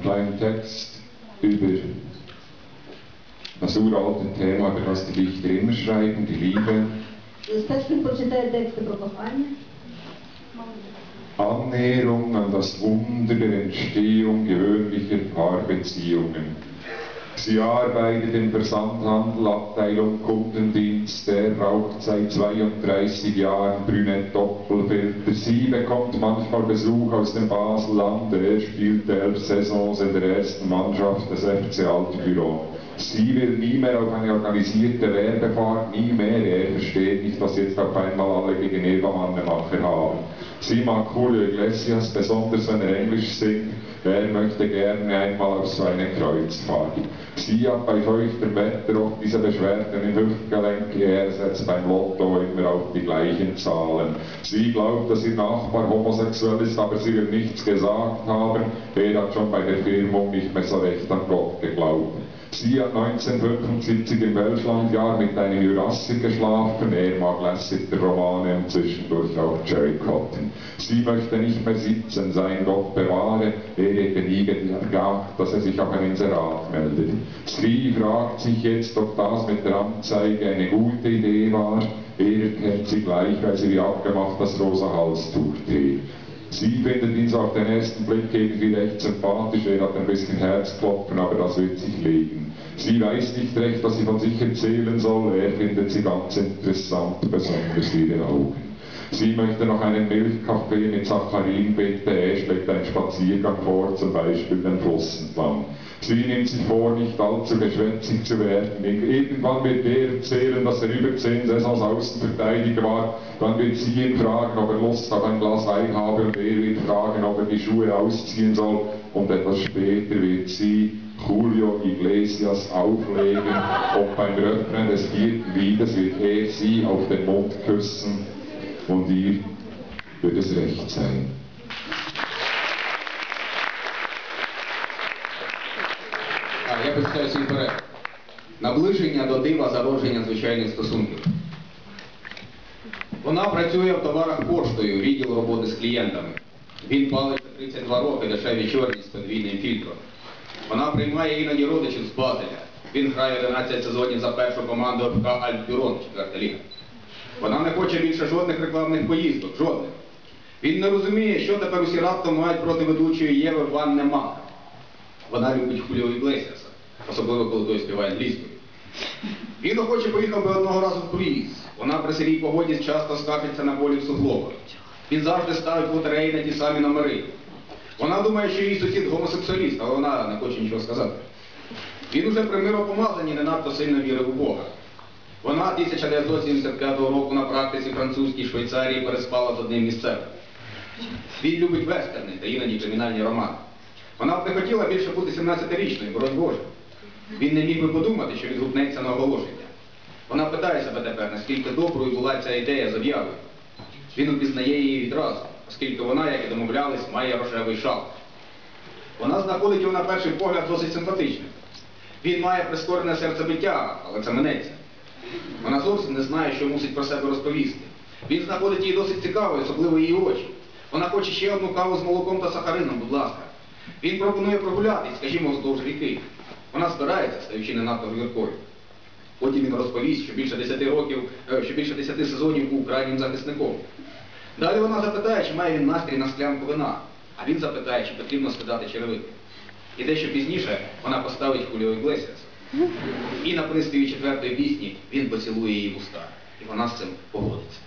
einen kleinen Text über das uralte Thema, über das die Dichter immer schreiben, die Liebe. Annäherung an das Wunder der Entstehung gewöhnlicher Paarbeziehungen. Sie arbeitet im Versandhandel, Abteilung Kundendienst, er raucht seit 32 Jahren Brünett Doppelfilter. Sie bekommt manchmal Besuch aus dem Baselland, er spielte elf Saisons in der ersten Mannschaft des FC Altbüro. Sie will nie mehr auf eine organisierte Werbefahrt, nie mehr. Er versteht nicht, dass jetzt auf einmal alle gegen Eva Mannemacher haben. Sie mag Julio Iglesias, besonders wenn er Englisch singt. Wer möchte gerne einmal auf so eine Kreuzfahrt? Sie hat bei feuchtem Wetter auch diese Beschwerden im Hüftgelenk. Er setzt beim Lotto immer auf die gleichen Zahlen. Sie glaubt, dass ihr Nachbar homosexuell ist, aber sie will nichts gesagt haben. Er hat schon bei der Firmung nicht mehr so recht an Gott. Sie hat 1975 im Welschlandjahr mit einem Jurassier geschlafen. Er mag lässige Romane und zwischendurch auch Jerry Cotton. Sie möchte nicht mehr sitzen, sein Gott bewahre. Er hätte nie gedacht, dass er sich auf ein Inserat meldet. Sie fragt sich jetzt, ob das mit der Anzeige eine gute Idee war. Er kennt sie gleich, weil sie wie abgemacht das rosa Halstuch trägt. Sie findet ihn so auf den ersten Blick irgendwie recht sympathisch, er hat ein bisschen Herzklopfen, aber das wird sich legen. Sie weiß nicht recht, was sie von sich erzählen soll, er findet sie ganz interessant, besonders ihre Augen. Sie möchte noch einen Milchkaffee mit Saccharin bitte, er schlägt einen Spaziergang vor, zum Beispiel den Fluss entlang. Sie nimmt sich vor, nicht allzu geschwätzig zu werden. Irgendwann wird er erzählen, dass er über zehn Saisons Außenverteidiger war. Dann wird sie ihn fragen, ob er Lust auf ein Glas Wein habe und er wird fragen, ob er die Schuhe ausziehen soll. Und etwas später wird sie Julio Iglesias auflegen und beim Refrain des vierten Liedes wird er sie auf den Mund küssen und ihr wird es recht sein. Так, я представляю. Наближення до дива зародження звичайних стосунків. Вона працює в товарах поштою, відділ роботи з клієнтами. Він палить 32 роки дешеві чорні з подвійним фільтром. Вона приймає іноді родичів з Базеля. Він грає 11 сезонів за першу команду ФК Альтбюрон, четверта ліга. Вона не хоче більше жодних рекламних поїздок, жодних. Він не розуміє, що тепер усі раптом мають проти ведучої Єви Ван Нема. Вона любить Хуліо Іглесіаса, особливо коли той співає англійською. Він охоче поїхав би одного разу в круїз. Вона при сирій погоді часто скаржиться на болі в суглобах. Він завжди ставить лотереї на ті самі номери. Вона думає, що її сусід гомосексуаліст, але вона не хоче нічого сказати. Він уже при миропомазанні не надто сильно вірив у Бога. Вона 1975 року на практиці французькій Швейцарії переспала з одним місцевим. Він любить вестерни та іноді кримінальні романи. Вона б не хотіла більше бути 17-річною, боронь Боже. Він не міг би подумати, що відгукнеться на оголошення. Вона питає себе тепер, наскільки доброю була ця ідея з об'явою. Він упізнає її відразу, оскільки вона, як і домовлялись, має рожевий шал. Вона знаходить його на перший погляд досить симпатичним. Він має прискорене серцебиття, але це минеться. Вона зовсім не знає, що мусить про себе розповісти. Він знаходить її досить цікавою, особливо її очі. Вона хоче ще одну каву з молоком та сахарином, будь ласка. Він пропонує прогулятись, скажімо, вздовж ріки. Вона збирається, стаючи не надто гіркою. Потім він розповість, що більше 10 років, е, що більше 10 сезонів був крайнім захисником. Далі вона запитає, чи має він настрій на склянку вина, а він запитає, чи потрібно скидати черевики. І дещо пізніше вона поставить Хуліо Іглесіаса. І на приспіві четвертої пісні він поцілує її в уста. І вона з цим погодиться.